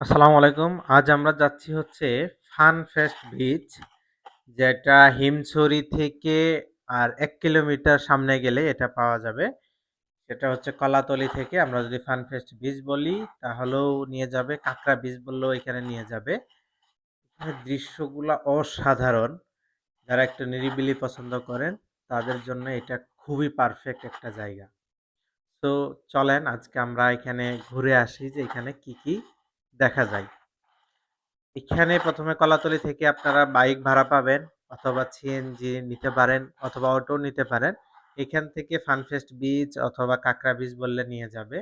আসসালামু আলাইকুম। আজ আমরা যাচ্ছি হচ্ছে ফান ফেস্ট বিচ যেটা হিমছড়ি থেকে আর ১ কিলোমিটার সামনে গেলে এটা পাওয়া যাবে। সেটা হচ্ছে কলাতলি থেকে আমরা যদি ফান ফেস্ট বিচ বলি তাহলেও নিয়ে যাবে, কাঁকড়া বিচ বললেও এখানে নিয়ে যাবে। এখানে দৃশ্যগুলা অসাধারণ। যারা একটু নিরিবিলি পছন্দ করেন তাদের জন্য এটা খুবই পারফেক্ট একটা জায়গা। তো চলেন আজকে আমরা এখানে ঘুরে আসি যে এখানে কি, কি দেখা যায়। এখানে প্রথমে কলাতলি থেকে আপনারা বাইক ভাড়া পাবেন অথবা সিএনজি নিতে পারেন অথবা অটো নিতে পারেন। এখান থেকে ফানফেস্ট বিচ অথবা কাঁকড়া বিচ বললে নিয়ে যাবে।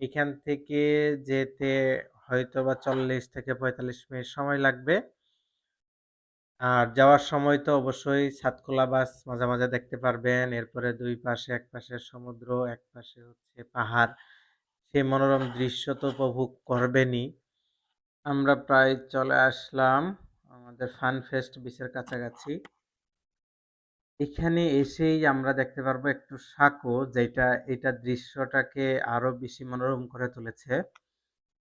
এখান থেকে যেতে হয়তোবা ৪০ থেকে ৪৫ মিনিট সময় লাগবে। আর যাওয়ার সময় তো অবশ্যই ছাদখোলা বাস মাঝে, মাঝে দেখতে পারবেন। এরপরে দুই পাশে একপাশে সমুদ্র, একপাশে হচ্ছে পাহাড়। সেই মনোরম দৃশ্য তো উপভোগ করবেনই। আমরা প্রায় চলে আসলাম আমাদের ফান ফেস্ট বিচের কাছাকাছি। এখানে এসেই আমরা দেখতে পারব একটু সাঁকো যেটা এটা দৃশ্যটাকে আরও বেশি মনোরম করে তুলেছে।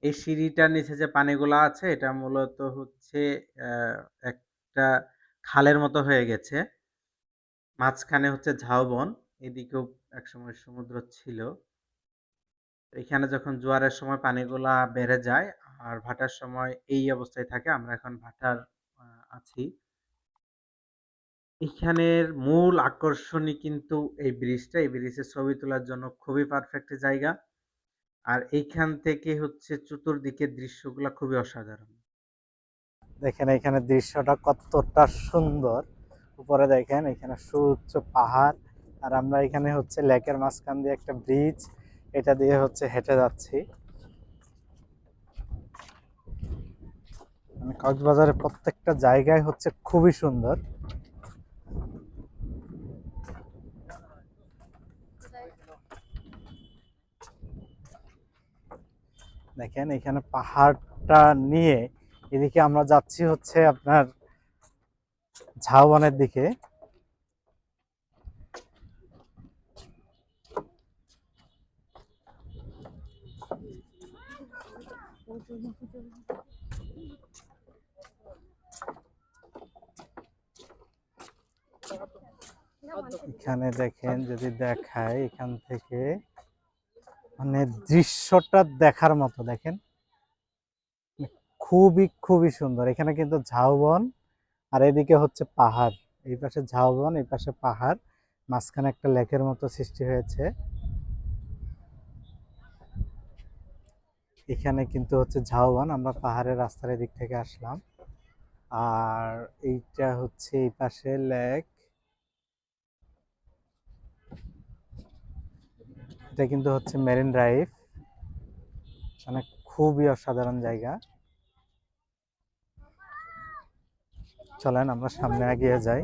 এই সিঁড়িটার নিচে যে পানিগুলো আছে এটা মূলত হচ্ছে একটা খালের মতো হয়ে গেছে। মাঝখানে হচ্ছে ঝাউবন, এদিকেও একসময় সমুদ্র ছিল। এখানে যখন জোয়ারের সময় পানিগুলা বেড়ে যায় আর ভাটার সময় এই অবস্থায় থাকে। আমরা এখন ভাটার আছি। এখানের মূল আকর্ষণই কিন্তু এই ব্রিজটা। এই ব্রিজে ছবি তোলার জন্য খুবই পারফেক্ট জায়গা। আর এইখান থেকে হচ্ছে চতুর্দিকের দৃশ্যগুলা খুবই অসাধারণ। দেখেন এখানে দৃশ্যটা কতটা সুন্দর উপরে দেখেন, এখানে সুউচ্চ পাহাড় আর আমরা এখানে হচ্ছে লেকের মাঝখান দিয়ে একটা ব্রিজ এটা দিয়ে হচ্ছে হেঁটে যাচ্ছি মানে কক্সবাজারের প্রত্যেকটা জায়গায় হচ্ছে খুবই সুন্দর। দেখেন, এখানে পাহাড়টা নিয়ে এদিকে আমরা যাচ্ছি হচ্ছে আপনার ঝাউবনের দিকে। এখানে দেখেন যদি দেখায় এখান থেকে মানে দৃশ্যটা দেখার মতো দেখেন। খুবই খুবই সুন্দর। এখানে কিন্তু ঝাউবন আর এদিকে হচ্ছে পাহাড়। এই পাশে ঝাউবন এই পাশে পাহাড়। মাঝখানে একটা লেকের মতো সৃষ্টি হয়েছে। এখানে কিন্তু হচ্ছে ঝাউবন। আমরা পাহাড়ের রাস্তার এদিক থেকে আসলাম। আর এইটা হচ্ছে এই পাশে লেক। এটা কিন্তু হচ্ছে মেরিন ড্রাইভ মানে খুবই অসাধারণ জায়গা। চলেন আমরা সামনে এগিয়ে যাই।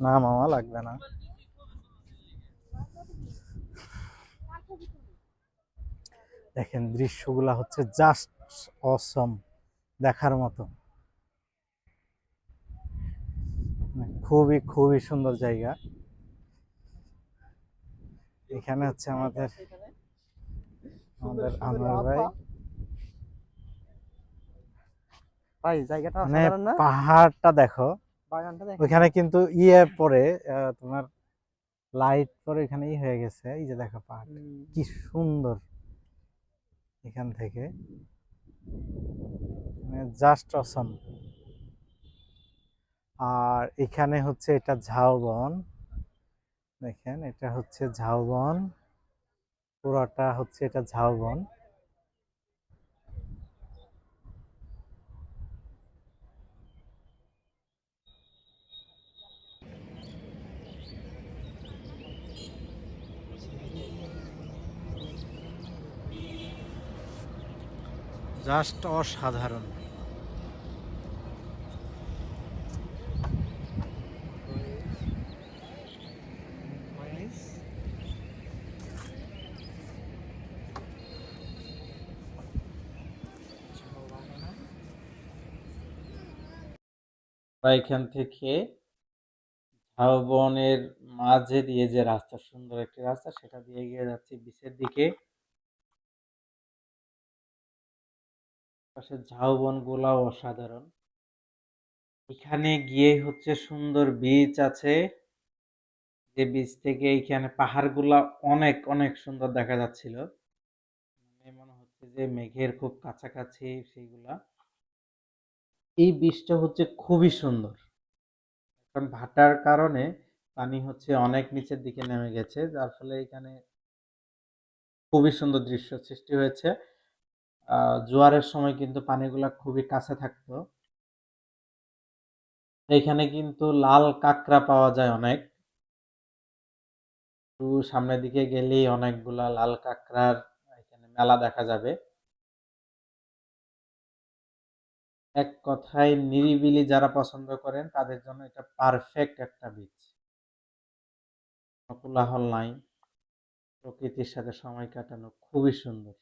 না মামা, লাগবে না। দেখেন দৃশ্যগুলা হচ্ছে জাস্ট অসম দেখার মতো মানে খুবই খুবই সুন্দর জায়গা। এখানে হচ্ছে আমাদের আমাদের আনোয়ার ভাই। ভাই জায়গাটা মানে অসাধারণ না? পাহাড়টা দেখো। বাগানটা দেখ। ওইখানে কিন্তু ইয়ে পরে তোমার লাইট পরে এখানে ই হয়ে গেছে। এই যে দেখো পাহাড় কি সুন্দর। এখান থেকে। জাস্ট অসম আর এখানে হচ্ছে এটা ঝাউবন। দেখেন, এটা হচ্ছে ঝাউবন। পুরোটা হচ্ছে এটা ঝাউবন। জাস্ট অসাধারণ। আমরা এখান থেকে ঝাউবনের মাঝে দিয়ে যে রাস্তা, সুন্দর একটি রাস্তা, সেটা দিয়ে এগিয়ে যাচ্ছি বিচের দিকে। পাশে ঝাউবন গুলাও অসাধারণ। এখানে গিয়ে হচ্ছে সুন্দর বিচ আছে। যে বিচ থেকে এইখানে পাহাড়গুলা অনেক অনেক সুন্দর দেখা যাচ্ছিল। মানে মনে হচ্ছে যে মেঘের খুব কাছাকাছি সেইগুলা। এই বীজটা হচ্ছে খুবই সুন্দর। কারণ ভাটার কারণে পানি হচ্ছে অনেক নিচের দিকে নেমে গেছে, যার ফলে এখানে খুবই সুন্দর দৃশ্য সৃষ্টি হয়েছে। জোয়ারের সময় কিন্তু পানিগুলা খুবই কাছে থাকতো। এখানে কিন্তু লাল কাঁকড়া পাওয়া যায় অনেক। সামনের দিকে গেলেই অনেকগুলা লাল কাঁকড়ার এখানে মেলা দেখা যাবে। এক কথায় নিরিবিলি যারা পছন্দ করেন, তাদের জন্য এটা পারফেক্ট একটা বীচ কোলাহল নাই। প্রকৃতির সাথে সময় কাটানো খুবই সুন্দর।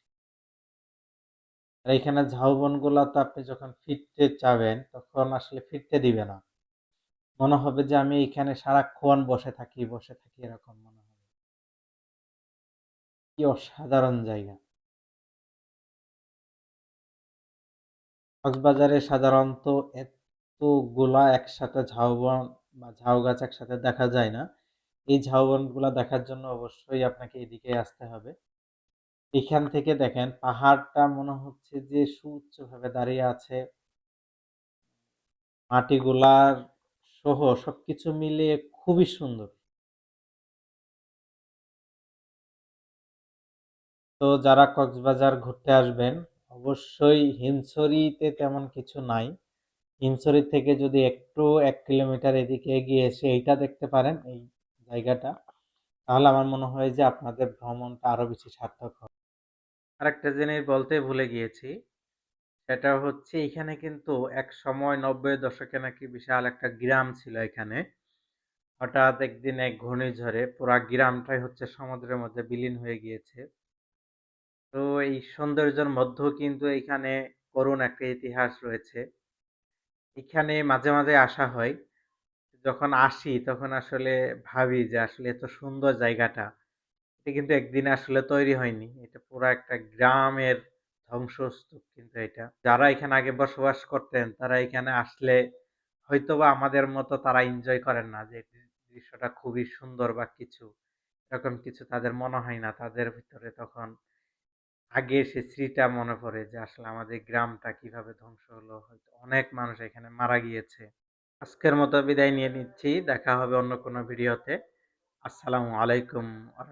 আর এখানে ঝাউবনগুলা তো আপনি যখন ফিরতে চাবেন তখন আসলে ফিরতে দিবে না। মনে হবে যে আমি এখানে সারাক্ষণ বসে থাকি বসে থাকি এরকম মনে হবে। কি অসাধারণ জায়গা। কক্সবাজারে সাধারণত এতগুলা একসাথে ঝাউবন বা ঝাউ গাছ একসাথে দেখা যায় না। এই ঝাউবনগুলা দেখার জন্য অবশ্যই আপনাকে এদিকে আসতে হবে। এখান থেকে দেখেন, পাহাড়টা মনে হচ্ছে যে সুউচ্চভাবে দাঁড়িয়ে আছে। মাটিগুলার সহ সবকিছু মিলিয়ে খুবই সুন্দর। তো যারা কক্সবাজার ঘুরতে আসবেন অবশ্যই হিমছড়িতে তেমন কিছু নাই। হিমছড়ি থেকে যদি একটু এক কিলোমিটার এদিকে এগিয়ে এসে এইটা দেখতে পারেন, এই জায়গাটা, তাহলে আমার মনে হয় যে আপনাদের ভ্রমণটা আরও বেশি সার্থক হবে। আরেকটা জিনিস বলতে ভুলে গিয়েছি, সেটা হচ্ছে এখানে কিন্তু এক সময় নব্বই দশকে নাকি বিশাল একটা গ্রাম ছিল এখানে। হঠাৎ একদিন এক ঘূর্ণিঝড়ে পুরা গ্রামটাই হচ্ছে সমুদ্রের মধ্যে বিলীন হয়ে গিয়েছে। তো এই সৌন্দর্যের মধ্যেও কিন্তু এখানে করুণ একটা ইতিহাস রয়েছে। এখানে মাঝে মাঝে আসা হয়। যখন আসি তখন আসলে ভাবি যে আসলে এত সুন্দর জায়গাটা। এটা কিন্তু একদিন আসলে তৈরি হয়নি। এটা পুরো একটা গ্রামের ধ্বংসস্তূপ কিন্তু এটা। যারা এখানে আগে বসবাস করতেন, তারা এখানে আসলে হয়তোবা আমাদের মতো তারা এনজয় করেন না যে দৃশ্যটা খুবই সুন্দর বা কিছু। এরকম কিছু তাদের মনে হয় না। তাদের ভিতরে তখন আগে সে স্মৃতিটা মনে পড়ে যে, আসলে আমাদের গ্রামটা কীভাবে ধ্বংস হলো? হয়তো অনেক মানুষ এখানে মারা গিয়েছে। আজকের মতো বিদায় নিয়ে নিচ্ছি। দেখা হবে অন্য কোনো ভিডিওতে। আসসালামু আলাইকুম আ